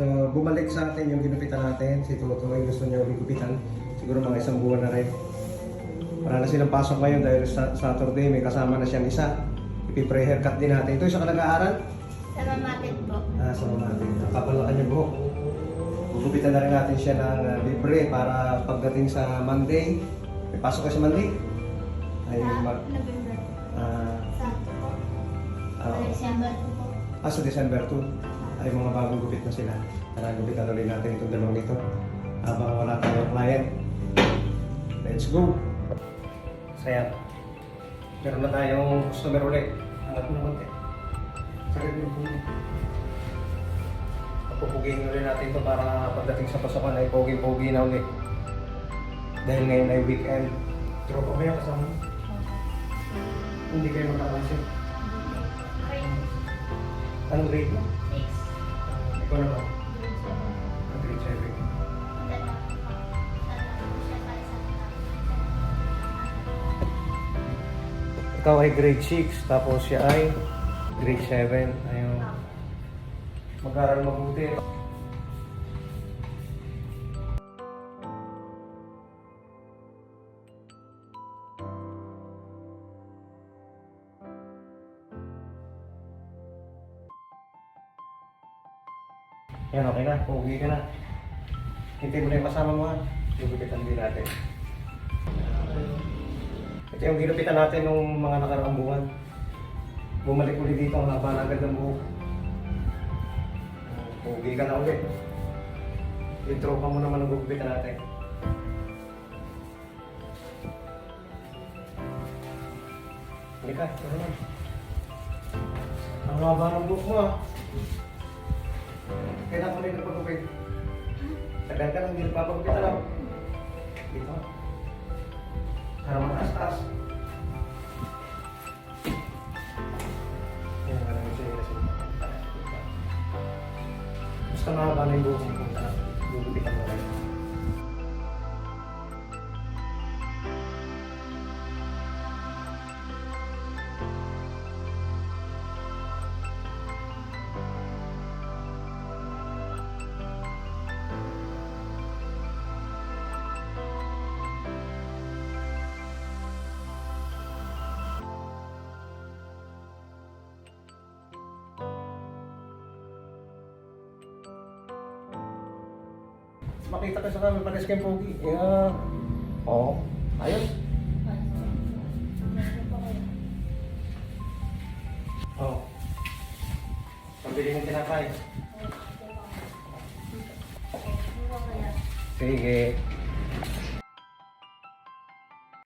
So, bumalik sa atin yung ginupitan natin. Si Tutoy gusto niya ulit gupitan. Siguro mga isang buwan na rin. Wala na silang pasok ngayon dahil sa Saturday may kasama na siyang isa. Ipipre-haircut din natin. Ito isa ka nag-aaral? Sa mamatin po. Ah, sa mga natin. Kapal na kanyang buhok. Gugupitan na rin natin siya ng uh, libre para pagdating sa Monday. May pasok ka sa Monday? Ay, Sa mag... November ah, Sa ito po. ah, Sa December po. ah, sa December 2. Ay, mga bagong gupit na sila. Tara, gupitan ulit natin itong dalawang ito. Habang wala tayong client. Let's go! Saya. Meron na tayong customer ulit. Angat mo naman eh. Sakit mo po. Papupugihin ulit natin ito para pagdating sa pasokan ay pogi-pogi na ulit. Dahil ngayon ay weekend. Tropa mo yan kasama. mo? Hindi kayo magkakansin. Grade Anong grade mo? 6. Ikaw naman. 7. Ang grade 7. Dalawa po. Dalawa po siya pa isang Ikaw ay grade 6, tapos siya ay grade 7. Ayun. Mag-aral mabuti. Yan, okay na. Pugi ka na. Hintay mo na yung kasama mo ha. Gugupitan din natin. Ito yung ginupitan natin nung mga nakaraang buwan. Bumalik ulit dito ang haba na agad ng buhok. Pugi ka na ulit. Intro ka mo naman ang gugupitan natin. Halika, ito naman. Ang haba ng buhok mo ah. Kailan ko rin nagpagupit? Tagal ka lang, hindi nagpapagupit alam. Dito. Para mataas-taas. Yan, parang gusto nila sila. Basta mahaba na yung buhok kung talagang gugupitan mo kayo. Makita ka sa kami, pares kayong pogi. Yeah. Oo. Ayos. Oo. Pabili ng tinapay. Sige.